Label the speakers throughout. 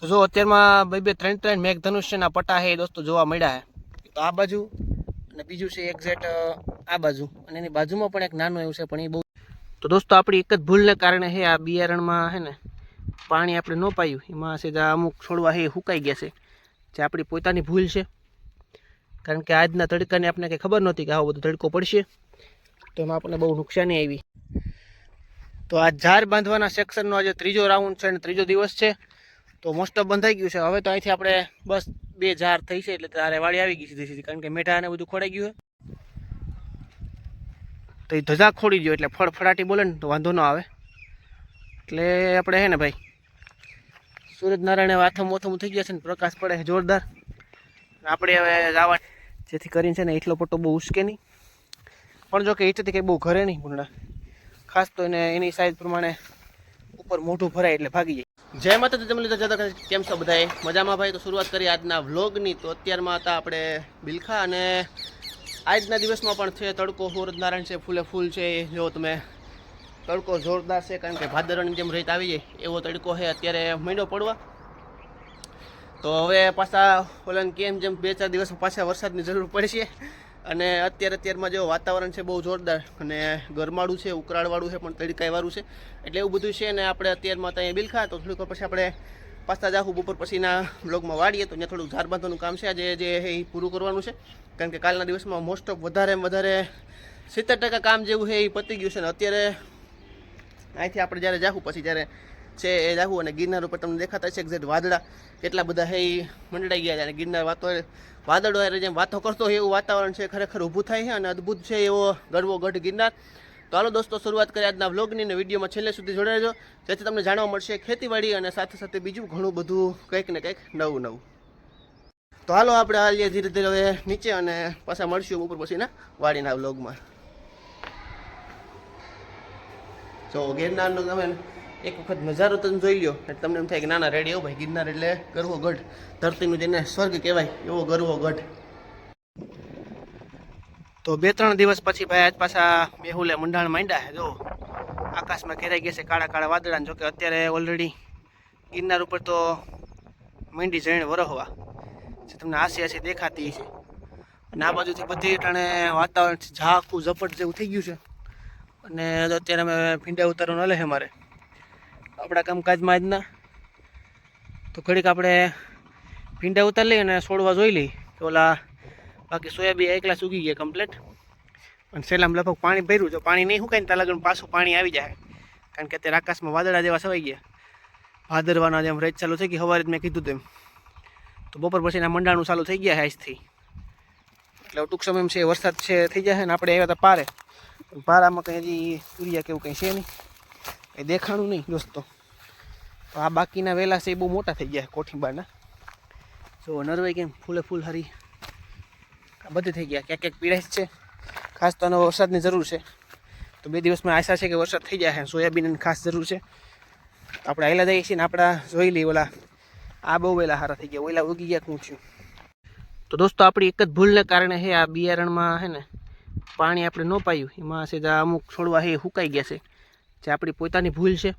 Speaker 1: તો જો અત્યારમાં બે બે ત્રણ ત્રણ મેઘધનુષ્યના પટ્ટા છે દોસ્તો જોવા મળ્યા છે. તો આ બાજુ અને બીજું છે એક્ઝેક્ટ આ બાજુ. અને એની બાજુમાં પણ એક નાનું એવું છે, પણ એ બહુ તો દોસ્તો આપણી એક જ ભૂલને કારણે છે, આ બિયારણમાં છે ને પાણી આપણે ન પાયું. એમાં છે જે અમુક છોડવા છે એ સુકાઈ ગયા છે. જે આપણી પોતાની ભૂલ છે. કારણ કે આજના તડકાને આપણને કંઈ ખબર નહોતી કે આવો બધો તડકો પડશે. તો એમાં આપણને બહુ નુકસાની આવી. તો આ ઝાર બાંધવાના સેક્શનનો આજે ત્રીજો રાઉન્ડ છે અને ત્રીજો દિવસ છે. તો મોસ્ટ ઓફ બંધાઈ ગયું છે. હવે તો અહીંથી આપણે બસ બે ઝાર થઈ છે એટલે તારે વાળી આવી ગઈ સીધી સીધી. કારણ કે મેઠા અને બધું ખોડાઈ ગયું તો એ ધજા ખોડી ગયો એટલે ફળફળાટી બોલે ને તો વાંધો ન આવે. એટલે આપણે હે ને ભાઈ સૂરજનારાયણ આથમ ઓથમ થઈ ગયા છે ને, પ્રકાશ પડે છે જોરદાર. આપણે હવે જવા જેથી કરીને છે ને એટલો પટ્ટો બહુ ઉશ્કે નહીં. પણ જો કે ઈટથી કંઈ બહુ ઘરે નહીં ભૂંડા. ખાસ તો એને એની સાઈઝ પ્રમાણે ઉપર મોઢું ભરાય એટલે ભાગી જાય. જય માતા તમે લીધા જતા કેમ છો બધાએ? મજામાં ભાઈ? તો શરૂઆત કરી આજના વ્લોગની. તો અત્યારમાં હતા આપણે બિલખા અને આજના દિવસમાં પણ છે તડકો સૂરજનારાયણ છે, ફૂલે ફૂલ છે. જો તમે તડકો જોરદાર છે, કારણ કે ભાદરણની જેમ રેત આવી જાય, એવો તડકો છે. અત્યારે મહિનો પડવા. તો હવે પાછા ઓલાને કેમ જેમ બે ચાર દિવસ પાછા વરસાદની જરૂર પડશે. અને અત્યારે અત્યારમાં જો વાતાવરણ છે બહુ જોરદાર અને ગરમાળું છે, ઉકળાળવાળું છે, પણ તડકાઈવાળું છે. એટલે એવું બધું છે ને આપણે અત્યારમાં ત્યાં બિલખા, તો થોડીક પછી આપણે પાસ્તા જાહું બપોર પછીના બ્લોગમાં વાળીએ, તો ત્યાં થોડુંક ઝાર બાંધવાનું કામ છે. આજે જે એ પૂરું કરવાનું છે, કારણ કે કાલના દિવસમાં મોસ્ટ ઓફ વધારે વધારે સિત્તેર ટકા કામ જેવું છે એ પતી ગયું છે અને અત્યારે અહીંથી આપણે જ્યારે જાહું, પછી જ્યારે છે એ રાખવું અને ગિરનાર ઉપર તમને દેખાતા છે એક્ઝેક્ટ વાદળા કેટલા બધા હે એ મંડળાઈ ગયા છે. અને ગિરનાર વાતો વાદળો જેમ વાતો કરતો હોય એવું વાતાવરણ છે ખરેખર ઊભું થાય છે અને અદ્ભુત છે એવો ગરવો ગઢ ગિરનાર. તો હાલો દોસ્તો, શરૂઆત કરીએ આજના વ્લોગની અને વિડીયોમાં છેલ્લે સુધી જોડાજો જેથી તમને જાણવા મળશે ખેતીવાડી અને સાથે સાથે બીજું ઘણું બધું કંઈક ને કંઈક નવું નવું. તો હાલો આપણે હાલીએ ધીરે ધીરે હવે નીચે અને પાછા મળશું ઉપર પછીના વાડીના વ્લોગમાં જો ગિરનારનો તમે એક વખત નજારો તમે જોઈ લ્યો. એટલે તમને એમ થાય કે નાના રેડી એવો ભાઈ, ગિરનાર એટલે ગરવો ગઢ. ધરતીનું જેને સ્વર્ગ કહેવાય, એવો ગરવો ગઢ. તો બે ત્રણ દિવસ પછી ભાઈ આજ પાછા મેહુલે મંડાણ માંડ્યા જો. આકાશમાં ઘેરાઈ ગયા છે કાળા કાળા વાદળા જોકે અત્યારે ઓલરેડી ગિરનાર ઉપર તો માંડી જઈને વરહવા જે તમને આસી આસી દેખાતી છે અને આ બાજુથી બધી ટાણે વાતાવરણ ઝાખું ઝપટ જેવું થઈ ગયું છે. અને અત્યારે અમે ભીંડા ઉતારવાનું લે છે મારે. આપણા કામકાજમાં આજના. તો ઘડીક આપણે ભીંડા ઉતાર લઈએ અને છોડવા જોઈ લઈએ તો ઓલા બાકી સોયાબીન એકલા સૂકી ગયા કમ્પ્લેટ અને સેલામ લગભગ પાણી ભર્યું. જો પાણી નહીં સુકાય ને ત્યાં પાછું પાણી આવી જાય. કારણ કે અત્યારે આકાશમાં વાદળા જેવા સવાઈ ગયા. ભાદરવાના જેમ રેત ચાલુ થઈ ગઈ. સવારે જ મેં કીધું તેમ. તો બપોર પછીના મંડાણું ચાલુ થઈ ગયા છે આજથી. એટલે ટૂંક સમયમાં છે, વરસાદ છે, થઈ જશે ને આપણે આવ્યા હતા પારે. પારામાં કંઈ હજી સૂર્યા કેવું કંઈ છે નહીં. એ દેખાણું નહીં, દોસ્તો. તો આ બાકીના વેલા છે એ બહુ મોટા થઈ ગયા કોઠીબાના. જો, નરવાઈ કેમ ફૂલે ફૂલ હરી. આ બધે થઈ ગયા. ક્યાંક ક્યાંક પીડાય છે. ખાસ તો આનો વરસાદની જરૂર છે. તો બે દિવસમાં આશા છે કે વરસાદ થઈ જાય સોયાબીનની ખાસ જરૂર છે. આપણે આયલા જઈએ છીએ ને આપણા જોઈ લઈએ ઓલા. આ બહુ વહેલા સારા થઈ ગયા. ઓલા ઉગી ગયા શું તો દોસ્તો, આપણી એક જ ભૂલને કારણે હે, આ બિયારણમાં છે ને પાણી આપણે ન પાયું. એમાં છે અમુક છોડવા હે સુકાઈ ગયા છે. જે આપણી પોતાની ભૂલ છે.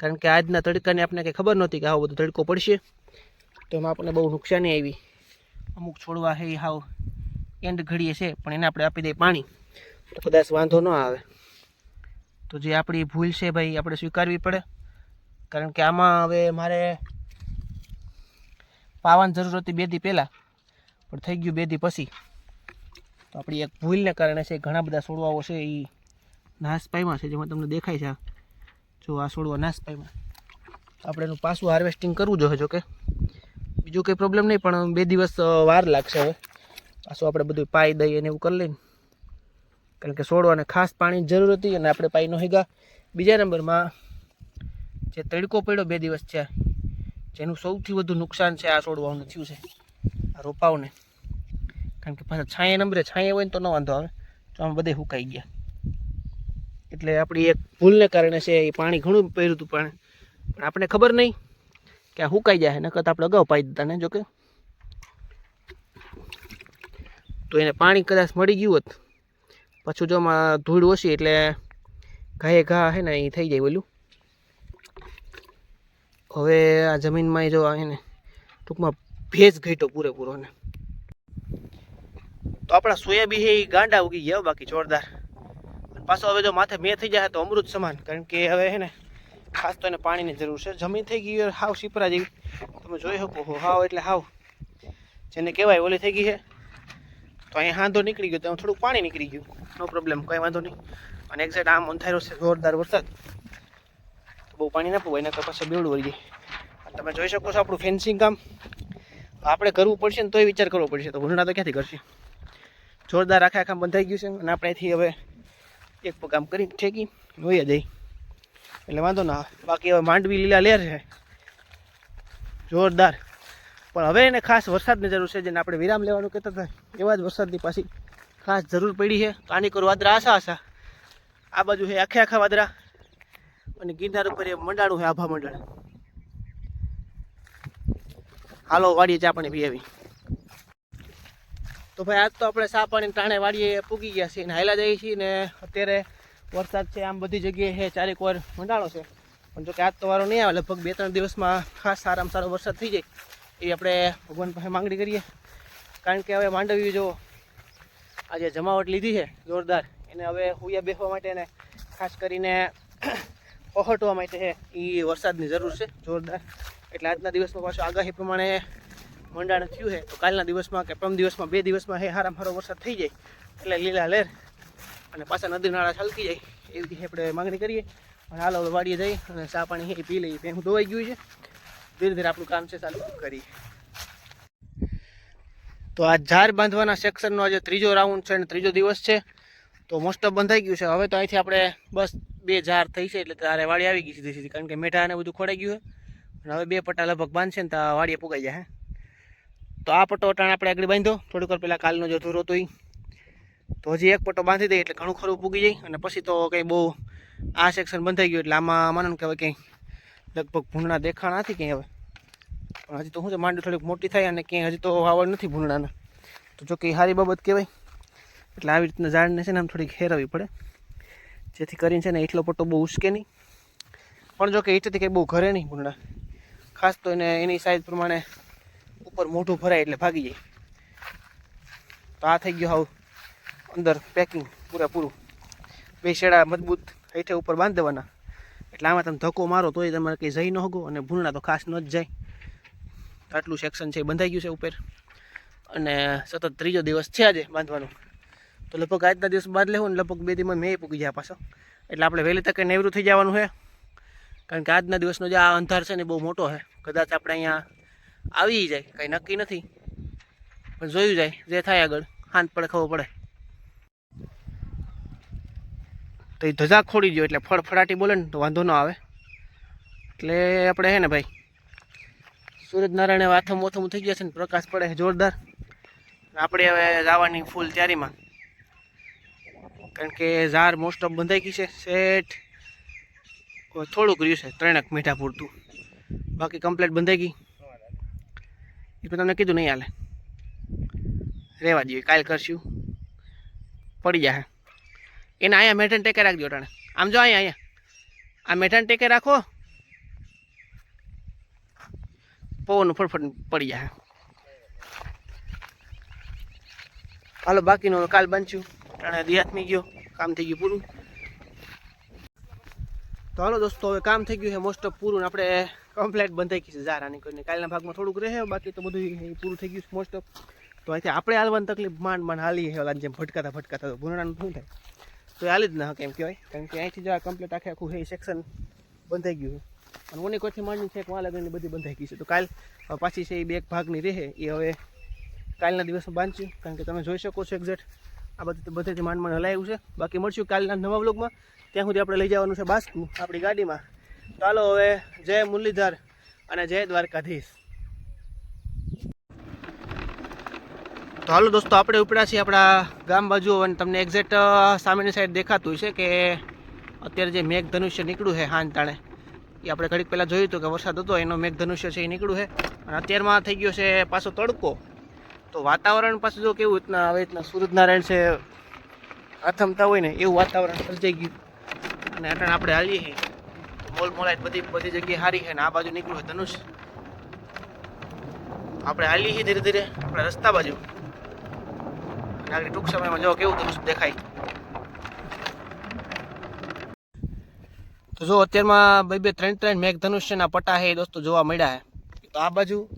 Speaker 1: કારણ કે આજના તડકાને આપણને કંઈ ખબર નહોતી કે આવો બધો તડકો પડશે. તો એમાં આપણને બહુ નુકસાની આવી. અમુક છોડવા હે હાવ એન્ડ ઘડીએ છે, પણ એને આપણે આપી દઈએ પાણી. તો કદાચ વાંધો ન આવે. તો જે આપણી ભૂલ છે ભાઈ, આપણે સ્વીકારવી પડે. કારણ કે આમાં હવે મારે પાવાની જરૂર હતી બે દી પહેલાં, પણ થઈ ગયું બે દી પછી. તો આપણી એક ભૂલને કારણે છે, ઘણા બધા છોડવાઓ છે એ નાશ પામ્યા છે, જેમાં તમને દેખાય છે જો આ છોડવા નાશ પામ્યા આપણે એનું પાછું હાર્વેસ્ટિંગ કરવું જોઈએ જો કે બીજું કંઈ પ્રોબ્લેમ નહીં, પણ બે દિવસ વાર લાગશે હવે. પાછું આપણે બધું પાઈ દઈએ અને એવું કરી લઈને. કારણ કે છોડવાને ખાસ પાણીની જરૂર હતી અને આપણે પાઈ ન હીગા બીજા નંબરમાં જે તડકો પડ્યો બે દિવસ છે જેનું સૌથી વધુ નુકસાન છે આ છોડવાનું થયું છે, આ રોપાઓને. કારણ કે પાછા છાંયા નંબરે છાંયા હોય ને તો ન વાંધો આવે. તો આમ બધે સુકાઈ ગયા. એટલે આપણી એક ભૂલને કારણે છે એ પાણી ઘણું પહેર્યું હતું પણ પણ આપણે ખબર નહીં કે આ સુકાઈ જાય નકર આપણે અગાઉ પાઈ દીધા ને જોકે તો એને પાણી કદાચ મળી ગયું હોત. પાછું જો આમાં ધૂળ ઓછી એટલે ઘાએ ઘા છે ને એ થઈ જાય બોલું. હવે આ જમીનમાં જો એને ટૂંકમાં ભેજ ઘટ્યો પૂરેપૂરો ને. તો આપણા સોયાબી ગાંડા ઉગી ગયા બાકી જોરદાર. પાછો હવે જો માથે મેં થઈ જાય તો અમૃત સમાન, કારણ કે હવે હે ને ખાસ તો એને પાણીની જરૂર છે. જમીન થઈ ગઈ હાવ સીપરા જેવી. તમે જોઈ શકો હાવ એટલે હાવ. જેને કહેવાય ઓલી થઈ ગઈ છે. તો અહીંયા હાંધો નીકળી ગયો, તો થોડુંક પાણી નીકળી ગયું. નો પ્રોબ્લેમ કંઈ વાંધો નહીં. અને એક્ઝેક્ટ આમ અંધારો છે, જોરદાર વરસાદ. તો બહુ પાણી ના પવાય, નકર પછી બેવડું વળી જાય. તમે જોઈ શકો છો આપણું ફેન્સિંગ કામ. આપણે કરવું પડશે ને તોય વિચાર કરવો પડશે. તો ભૂલના તો ક્યાંથી કરશે? જોરદાર આખા આખા બંધાઈ ગયું છે. અને આપણે અહીંથી હવે એક પગ આમ કરી ઠેકી વહી જઈ એટલે વાંધો ના બાકી હવે માંડવી લીલા લેર છે. જોરદાર. પણ હવે એને ખાસ વરસાદની જરૂર છે, જેને આપણે વિરામ લેવાનું કહેતા હતા, એવા જ વરસાદની પાછી ખાસ જરૂર પડી છે. આની વાદરા આશા આશા. આ બાજુ છે આખે આખા વાદરા. અને ગિરનાર ઉપર એ મંડાણું છે, આભા મંડળ હાલો, વાડીએ ચા પાણી પી આવી. તો ભાઈ, આજ તો આપણે સા પાણી ટાણે વાડીએ પૂગી ગયા છીએ ને હાયલા જઈએ છીએ ને અત્યારે વરસાદ છે, આમ બધી જગ્યાએ છે ચારેક વાર મંડાણો છે. પણ જો કે આજ તો વારો નહીં આવે, લગભગ બે ત્રણ દિવસમાં ખાસ સારામાં સારો વરસાદ થઈ જાય. એ આપણે ભગવાન પાસે માંગણી કરીએ. કારણ કે હવે માંડવી જો આજે જમાવટ લીધી છે, જોરદાર. એને હવે હુયા બેસવા માટે ને ખાસ કરીને પહોંચવા માટે એ વરસાદની જરૂર છે, જોરદાર. એટલે આજના દિવસમાં પાછું આગાહી પ્રમાણે મંડાણ થયું છે. તો કાલના દિવસમાં કે પ્રમ દિવસમાં બે દિવસમાં હે હારામ હારો વરસાદ થઈ જાય. એટલે લીલા લેર અને પાછા નદી નાળા છલકી જાય. એવી રીતે આપણે માંગણી કરીએ. અને હાલો વાડીએ જઈ અને ચા પાણી પી લઈએ. ભેંસ ધોવાઈ ગયું છે. ધીરે ધીરે આપણું કામ છે ચાલુ કરીએ તો આ ઝાર બાંધવાના સેક્શનનો આજે ત્રીજો રાઉન્ડ છે અને ત્રીજો દિવસ છે. તો મોસ્ટ ઓફ બંધાઈ ગયું છે. હવે તો અહીંથી આપણે બસ બે ઝાર થઈ છે એટલે તારે વાડી આવી ગઈ સીધી કારણ કે મેઠા અને બધું ખોડાઈ ગયું છે. અને હવે બે પટ્ટા લગભગ બાંધશે ને તો વાડીએ પુગાઈ જાય તો આ પટ્ટો અટાણે આપણે આગળ બાંધ્યો. થોડીક વાર પહેલાં કાલનો જો ધૂરો તો હજી એક પટ્ટો બાંધી દઈએ એટલે ઘણું ખરું પૂગી જાય. અને પછી તો કંઈ બહુ આ સેક્શન બંધાઈ ગયું એટલે આમાં માનો ને કે કંઈ લગભગ ભૂંડણા દેખાણ નથી ક્યાંય હવે. પણ હજી તો શું છે માંડવી થોડીક મોટી થાય અને ક્યાંય હજી તો વાવડ નથી ભૂંડાના તો જો કે સારી બાબત કહેવાય. એટલે આવી રીતના ઝાડને છે ને આમ થોડીક હેરવી પડે. જેથી કરીને છે ને એટલો પટ્ટો બહુ ઉશ્કે નહીં. પણ જો કે ઈટથી કંઈ બહુ ઘરે નહીં ભૂંડા ખાસ તો એને એની સાઈઝ પ્રમાણે ઉપર મોઢું ભરાય એટલે ભાગી જાય. તો આ થઈ ગયું હાવ અંદર પેકિંગ પૂરેપૂરું. બે શેડા મજબૂત હેઠે ઉપર બાંધી દેવાના. એટલે આમાં તમે ધક્કો મારો તોય તમારે કંઈ જઈ ન હગો અને ભૂંડા તો ખાસ ન જ જાય. આટલું સેક્શન છે એ બંધાઈ ગયું છે ઉપર. અને સતત ત્રીજો દિવસ છે આજે બાંધવાનું. તો લગભગ આજના દિવસ બાદ લેવું ને લગભગ બે દિવસમાં મેં પૂકી જાય પાછો. એટલે આપણે વહેલી તકે નેવરું થઈ જવાનું છે. કારણ કે આજના દિવસનો જે આ અંધાર છે ને બહુ મોટો છે. કદાચ આપણે અહીંયા આવી જાય, કંઈ નક્કી નથી. પણ જોયું જાય, જે થાય આગળ હાથ પડે, ખબર પડે. તો એ ધજા ખોડી દો એટલે ફળફડાટી બોલે ને, તો વાંધો ન આવે. એટલે આપણે હે ને ભાઈ, સૂરજનારાયણ વાથમ ઓથમ થઈ ગયા છે ને, પ્રકાશ પડે જોરદાર. આપણે હવે જવાની ફૂલ તૈયારીમાં. કારણ કે ઝાર મોસ્ટ ઓફ બંધાઈ ગઈ છે સેટ થોડુંક રહ્યું છે, ત્રણેક મીઠા પૂરતું. બાકી કમ્પ્લેટ બંધાઈ ગઈ. પણ તમને કીધું નહીં હાલે. રહેવા દઈએ કાલ કરશું. પડી જાય એને અહીંયા મેઠાને ટેકે રાખજો ટાણે આમ જો અહીંયા અહીંયા. આ મેઠાને ટેકે રાખો. પવન ફટફટ પડી જાય હાલો, બાકીનો કાલ બનશું. ટાણે દિહાતમી ગયો. કામ થઈ ગયું પૂરું. તો હાલો દોસ્તો, હવે કામ થઈ ગયું છે મોસ્ટ ઓફ પૂરું આપણે કમ્પ્લેટ બંધાઈ ગઈ છે. ઝારાની કરીને કાલના ભાગમાં થોડુંક રહે, બાકી તો બધું પૂરું થઈ ગયું છે મોસ્ટ ઓફ તો અહીંથી આપણે હાલવાની તકલીફ માંડ માંડ હાલી છે જેમ ભટકાતા ભટકાતા તો ભૂનાનું શું થાય? તો હાલી જ ના કેમ કહેવાય. કારણ કે અહીંથી જો આ કમ્પ્લેટ આખે આખું એ સેક્શન બંધાઈ ગયું છે. અને ઓની કોઈથી માંડની છે વાં લગનની બધી બંધાઈ ગઈ છે. તો કાલ પાછી છે એ બે ભાગની રહે, એ હવે કાલના દિવસમાં બાંધશું. કારણ કે તમે જોઈ શકો છો એક્ઝેક્ટ આ બધું બધેથી માંડ માંડ હલાયું છે. બાકી મળશું કાલના નવા વ્લોગમાં ત્યાં સુધી આપણે લઈ જવાનું છે બાસ્કુ આપણી ગાડીમાં. ચાલો હવે જય મુરલીધર અને જય દ્વારકાધીશ. તો હાલો દોસ્તો, આપણે ઉપડ્યા છીએ આપણા ગામ બાજુ અને તમને એક્ઝેક્ટ સામેની સાઈડ દેખાતું છે કે અત્યારે જે મેઘ ધનુષ્ય નીકળ્યું છે હાન તાણે. એ આપણે ઘડીક પહેલાં જોયું હતું કે વરસાદ હતો, એનો મેઘ ધનુષ્ય છે એ નીકળ્યું છે. અને અત્યારમાં થઈ ગયો છે પાછો તડકો. તો વાતાવરણ પાછું જો કેવું રીતના હવે રીતના સૂરજનારાયણ છે, આથમતા હોય ને એવું વાતાવરણ સર્જાઈ ગયું. અને અટાણે આપણે હાલીએ છીએ. મોલ મોલાઈટ બધી બધી જગ્યાએ સારી છે ને આ બાજુ નીકળ્યું હોય ધનુષ. આપણે હાલી છીએ ધીરે ધીરે, આપણે રસ્તા બાજુ. અને આગળ ટૂંક સમયમાં જો કેવું ધનુષ દેખાય. તો જો અત્યારમાં બે બે ત્રણ ત્રણ મેઘ ધનુષ્યના પટ્ટા છે એ દોસ્તો જોવા મળ્યા છે. તો આ બાજુ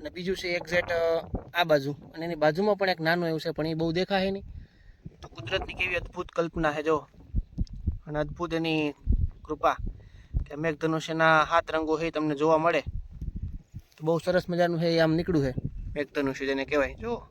Speaker 1: અને બીજું છે એક્ઝેક્ટ આ બાજુ. અને એની બાજુમાં પણ એક નાનું એવું છે, પણ એ બહુ દેખાય નહીં. તો કુદરતની કેવી અદ્ભુત કલ્પના છે, જો. અને અદ્ભુત એની કૃપા. કે મેઘ ધનુષ્યના હાથ રંગો છે તમને જોવા મળે. તો બહુ સરસ મજાનું છે એ આમ નીકળ્યું છે. મેઘ ધનુષ્ય જેને કહેવાય. જો